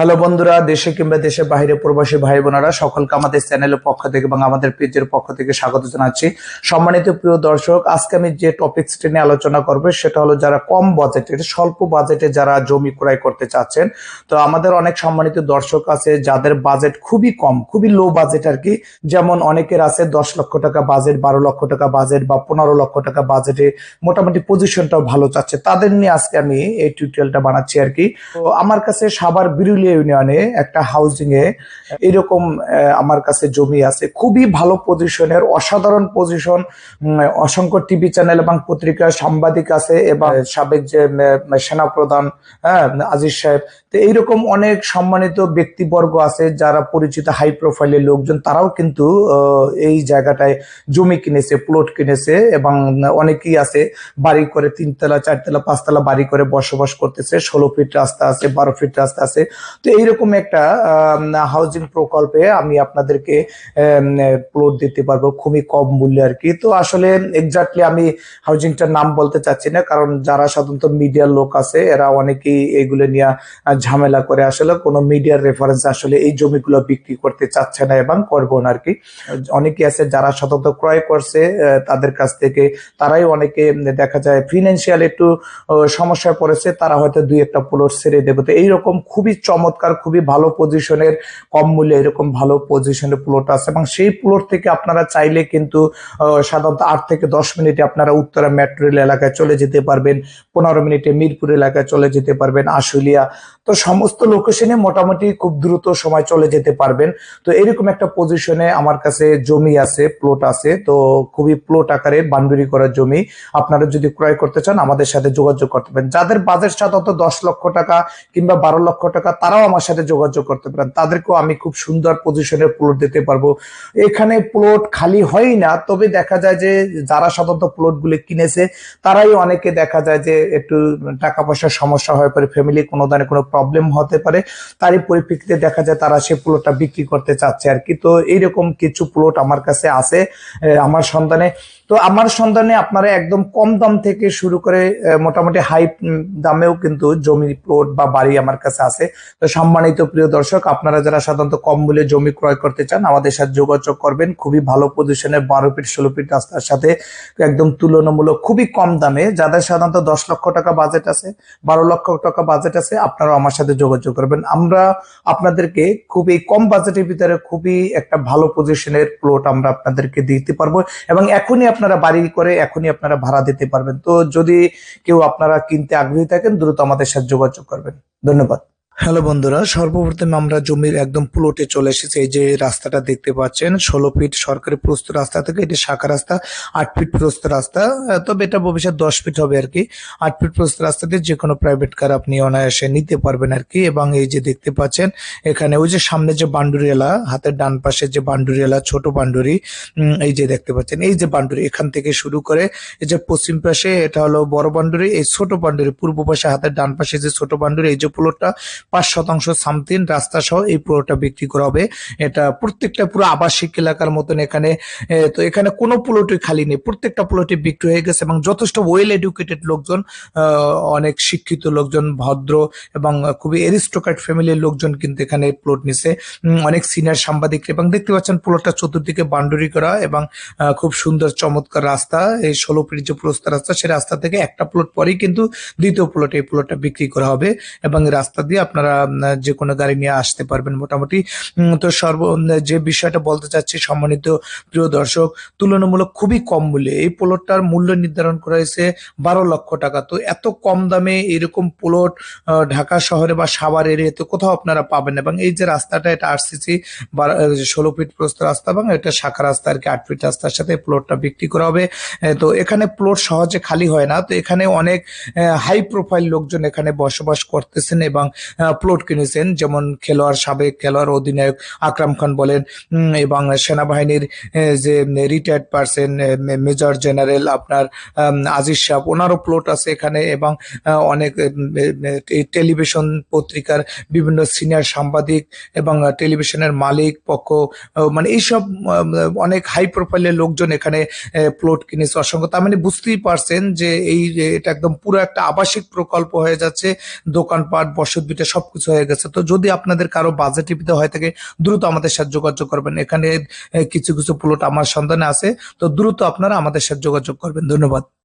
Hello বন্ধুরা, দেশে কিংবা দেশের বাইরে প্রবাসী ভাই বোনেরা সকলকে আমাদের চ্যানেলের পক্ষ থেকে এবং আমাদের পেজের পক্ষ থেকে স্বাগত জানাচ্ছি। সম্মানিত প্রিয় দর্শক, আজকে আমি যে টপিকসটি নিয়ে আলোচনা করব, সেটা হলো যারা কম বাজেটের, স্বল্প বাজেটে যারা জমি ক্রয় করতে চাচ্ছেন, তো আমাদের অনেক সম্মানিত দর্শক আছে যাদের বাজেট খুবই কম, খুবই লো বাজেট আর কি। যেমন অনেকের আছে দশ লক্ষ টাকা বাজেট, বারো লক্ষ টাকা বাজেট বা পনেরো লক্ষ টাকা বাজেটে মোটামুটি পজিশনটাও ভালো চাচ্ছে। তাদের নিয়ে আজকে আমি এই টিউটোরিয়ালটা বানাচ্ছি আর কি। তো আমার কাছে সাবার বিরুলিয়া ইউনিয়নে একটা হাউজিং এ এরকম আমার কাছে জমি আছে। খুবই ভালো পজিশনের অসাধারণ পজিশন অসংখ্য টিভি চ্যানেল এবং পত্রিকা সাংবাদিক আছে এবং সাবেক যে সেনাপ্রধান হ্যাঁ আজিজ সাহেব তো এইরকম অনেক সম্মানিত ব্যক্তিবর্গ আছে যারা পরিচিত হাই প্রোফাইলের লোকজন, তারাও কিন্তু এই জায়গাটায় জমি কিনেছে প্লট কিনেছে এবং অনেকেই আছে বাড়ি করে তিনতলা, চারতলা, পাঁচতলা বাড়ি করে বসবাস করতেছে, ষোলো ফিট রাস্তা আছে, বারো ফিট রাস্তা আছে। তো এইরকম একটা হাউজিং প্রকল্পে আমি আপনাদেরকে প্লট দিতে পারব খুবই কম মূল্যে আর কি। তো আসলে এক্স্যাক্টলি আমি হাউজিংটার নাম বলতে চাচ্ছি না, কারণ যারা সাধারণত মিডিয়ার লোক আছে, এরা অনেকেই এগুলো নিয়ে ঝামেলা করে আসলে কোনো মিডিয়ার রেফারেন্স আসলে এই জমিগুলো বিক্রি করতে চাচ্ছে না এবং করব না আর কি অনেকে আছে যারা সাধারণত ক্রয় করছে তাদের কাছ থেকে তারাই অনেকে দেখা যায় ফিনান্সিয়াল একটু সমস্যায় পড়েছে, তারা হয়তো দুই একটা প্লট ছেড়ে দেবে। তো এইরকম খুবই চমৎকার, খুবই ভালো পজিশনের কম মূল্যে এরকম ভালো পজিশনের প্লট আছে এবং সেই প্লট থেকে আপনারা চাইলে কিন্তু সাধারণত আট থেকে দশ মিনিটে আপনারা উত্তরা মেট্রো রেল এলাকায় চলে যেতে পারবেন, পনেরো মিনিটে মিরপুর এলাকায় চলে যেতে পারবেন, আশুলিয়া। তো সমস্ত লোকেশনে মোটামুটি খুব দ্রুত সময় চলে যেতে পারবেন। তো এরকম একটা পজিশনে আমার কাছে জমি আছে প্লট আছে, তো খুবই প্লট আকারে বান্ডুরি করা জমি। আপনারা যদি ক্রয় করতে চান, আমাদের সাথে যোগাযোগ করতে পারেন। যাদের বাজেট সাধারণত দশ লক্ষ টাকা কিংবা বারো লক্ষ টাকা, তারাও আমার সাথে যোগাযোগ করতে পারেন। তাদেরকেও আমি খুব সুন্দর পজিশনে প্লট দিতে পারব। এখানে প্লট খালি হয়ই না, তবে দেখা যায় যে যারা সাধারণত প্লট গুলি কিনেছে, তারাই অনেকে দেখা যায় যে একটু টাকা পয়সার সমস্যা হয়ে পারে ফ্যামিলি কোনো ধরনের কোনো প্রবলেম হতে পারে, তারই পরিপ্রেক্ষিতে দেখা যায় তারা সেই প্লটটা বিক্রি করতে চাচ্ছে আর কি। তো এইরকম কিছু প্লট আমার কাছে আছে। আমার সন্ধানে তো আমার সন্ধানে আপনারা একদম কম দাম থেকে শুরু করে মোটামুটি হাই দামেও কিন্তু জমি প্লট বা বাড়ি আমার কাছে আছে। তো সম্মানিত প্রিয় দর্শক, আপনারা যারা সাধারণত কম মূল্যে জমি ক্রয় করতে চান, আমাদের সাথে যোগাযোগ করবেন। খুবই ভালো পজিশনে বারো ফিট ষোলো ফিট রাস্তার সাথে একদম তুলনামূলক খুবই কম দামে। যাদের সাধারণত দশ লক্ষ টাকা বাজেট আছে, বারো লক্ষ টাকা বাজেট আছে আপনারা আমার সাথে যোগাযোগ করবেন। আমরা আপনাদেরকে খুবই কম বাজেটের ভিতরে খুবই একটা ভালো পজিশনের প্লট আমরা আপনাদেরকে দিতে পারব। এবং এখনই আপনারা বাড়ি করে এখনই আপনারা ভাড়া দিতে পারবেন। তো যদি কেউ আপনারা কিনতে আগ্রহী থাকেন, দ্রুত আমাদের সাথে যোগাযোগ করবেন। ধন্যবাদ। হ্যালো বন্ধুরা, সর্বপ্রথম আমরা জমির একদম প্লটে চলে এসেছি। এই যে রাস্তাটা দেখতে পাচ্ছেন, ষোলো ফিট সরকারি প্রস্ত রাস্তা থেকে এটি শাখা রাস্তা, আট ফিট প্রস্ত রাস্তা। তবে এটা ভবিষ্যৎ দশ ফিট হবে আর কি। আট ফিট প্রস্ত রাস্তা দিয়ে যে কোনো প্রাইভেট কার আপনি অনায়াসে নিতে পারবেন আর কি। এবং এই যে দেখতে পাচ্ছেন, এখানে ওই যে সামনে যে বান্ডুরি এলা, হাতের ডান পাশে যে বান্ডুরি এলা, ছোট বান্ডুরি এই যে দেখতে পাচ্ছেন, এই যে বান্ডুরি এখান থেকে শুরু করে এই যে পশ্চিম পাশে, এটা হলো বড় বান্ডুরি, এই ছোট বান্ডুরি, পূর্ব পাশে হাতের ডান পাশে যে ছোট বান্ডুরি, এই যে প্লটটা পাঁচ শতাংশ সামথিং রাস্তা সহ এই পুরোটা বিক্রি করা হবে। এটা প্রত্যেকটা পুরো আবাসিক এলাকার মতন এখানে তো এখানে কোনো প্লটই খালি নেই। প্রত্যেকটা প্লটে বিক্রি হয়ে গেছে এবং যথেষ্ট ওয়েল এডুকেটেড লোকজন অনেক শিক্ষিত লোকজন, ভদ্র এবং খুবই এরিস্টোক্রেট ফ্যামিলির লোকজন কিন্তু এখানে প্লট নিছে। অনেক সিনিয়র সাংবাদিক এবং দেখতে পাচ্ছেন প্লটটা চতুর্দিকে বাউন্ডারি করা এবং খুব সুন্দর চমৎকার রাস্তা। এই ষোলো ফিট যে প্রস্ত রাস্তা সেই রাস্তা থেকে একটা প্লট পরেই কিন্তু দ্বিতীয় প্লটে এই প্লটটা বিক্রি করা হবে এবং রাস্তা দিয়ে আপনারা উম, যে কোনো গাড়ি নিয়ে আসতে পারবেন মোটামুটি। তো সর্ব যে বিষয়টা বলতে চাচ্ছি সম্মানিত প্রিয় দর্শক তুলনামূলক খুবই কম মূল্যে। এই প্লটটার মূল্য নির্ধারণ করা হয়েছে বারো লক্ষ টাকা। তো এত কম দামে এরকম প্লট ঢাকা শহরে বা সাভার এরিয়াতে কোথাও আপনারা পাবেন এবং এই যে রাস্তাটা এটা আরসিসি ষোলো ফিট প্রস্ত রাস্তা এবং এটা শাখা রাস্তা আর কি আট ফিট রাস্তার সাথে প্লটটা বিক্রি করা হবে। তো এখানে প্লট সহজে খালি হয় না। তো এখানে অনেক হাই প্রোফাইল লোকজন এখানে বসবাস করতেছেন এবং প্লট কিনেছেন, যেমন খেলোয়াড় সাবেক খেলোয়াড় অধিনায়ক আকরাম খান বলেন এবং সেনাবাহিনীর যে রিটায়ার্ড পার্সন মেজর জেনারেল আপনার আজিজ সাহ, ওনারও প্লট আছে এখানে এবং অনেক টেলিভিশন পত্রিকার বিভিন্ন সিনিয়র সাংবাদিক এবং টেলিভিশনের মালিক, পক্ষ মানে এইসব অনেক হাই প্রোফাইলের লোকজন এখানে প্লট কিনেছে। অসংখ্য, তার মানে বুঝতেই পারছেন যে এই এটা একদম পুরো একটা আবাসিক প্রকল্প হয়ে যাচ্ছে। দোকানপাট বসত বিটা সব সবকিছু হয়ে গেছে। তো যদি আপনাদের কারও বাজেট ইপিতে হয় থাকে, দ্রুত আমাদের সাথে যোগাযোগ করবেন। এখানে কিছু কিছু প্লট আমার সন্ধানে আছে। তো দ্রুত আপনারা আমাদের সাথে যোগাযোগ করবেন। ধন্যবাদ।